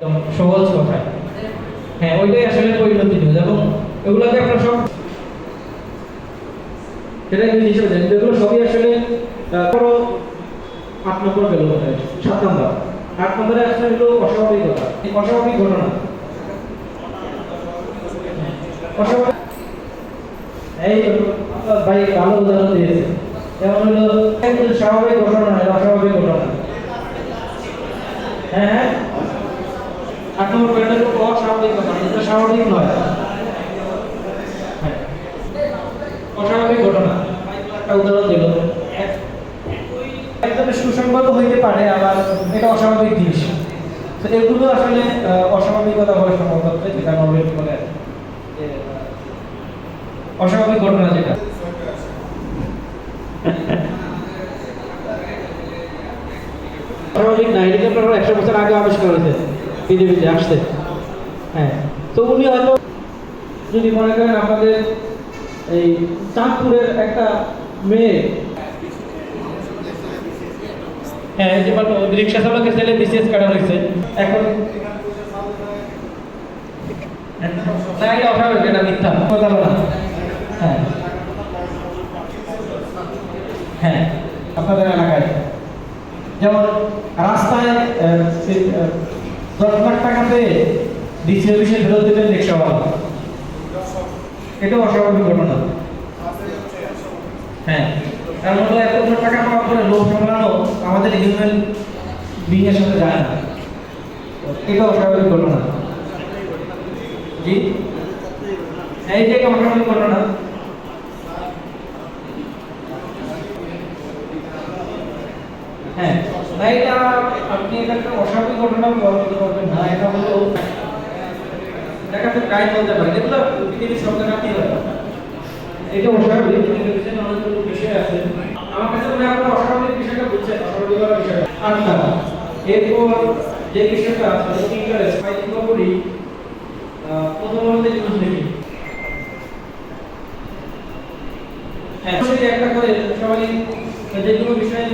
একদম সহজ কথায় হ্যাঁ ওইটাই আসলে পরিণতি নিউজ এবং এগুলোকে আপনার সব সেটা কিন্তু হিসেবে জানি এগুলো সবই আসলে আহ, আট নম্বর গেল সাত নম্বর। আট নম্বরে আসলে হলো অস্বাভাবিকতা অস্বাভাবিক ঘটনা। এই ভাই ভালো উদাহরণ দিয়েছে। যেমন হলো স্বাভাবিক ঘটনা অস্বাভাবিক ঘটনা। হ্যাঁ। আট নম্বর অস্বাভাবিক এটা স্বাভাবিক নয়। হ্যাঁ। অস্বাভাবিক ঘটনা। সুসংগত হইতে পারে, আবার এটা অস্বাভাবিক বলে অস্বাভাবিক ঘটনা যেটা। স্বাভাবিক না এটাকে একশো বছর আগে আবিষ্কার হয়েছে। পৃথিবীতে আসতে। হ্যাঁ তো উনি হয়তো যদি মনে করেন আপনাদের এই চাঁদপুরের একটা মেয়ে। হ্যাঁ যে রিক্সা চালকের ছেলে বিসিএস কাটা রয়েছে এখন না এটা অস্বাভাবিক, এটা মিথ্যা। কথা বলা। হ্যাঁ। হ্যাঁ আপনাদের এলাকায়। যেমন রাস্তায় দশ লাখ টাকা পেয়ে ডিসি অফিসে ফেরত দিলেন রিক্সাওয়ালা এটাও অস্বাভাবিক ঘটনা। হ্যাঁ তার মধ্যে এতগুলো টাকা পাওয়ার পরে লোক সামলানো আমাদের হিউম্যান বিংয়ের সাথে যায় না। এটা অস্বাভাবিক ঘটনা। জি? এই যে একটা অস্বাভাবিক ঘটনা। হ্যাঁ। না, এটা আপনি এটা একটা অস্বাভাবিক ঘটনা বলতে পারবেন না, এটা হলো এটাকে গাইড বলতে পারেন। এগুলো পৃথিবীর সব জায়গাতেই এটা অস্বাভাবিক এটার পিছনে অনেকগুলো বিষয় আছে। আমার কাছে মনে হয় অস্বাভাবিক বিষয়টা বুঝছেন অস্বাভাবিক বিষয়টা। আচ্ছা এরপর যে বিষয়টা আছে ইন্টারেস্ট করি প্রথম আমাদের জিনিস দেখি একটা করে সবাই যেগুলো বিষয়ে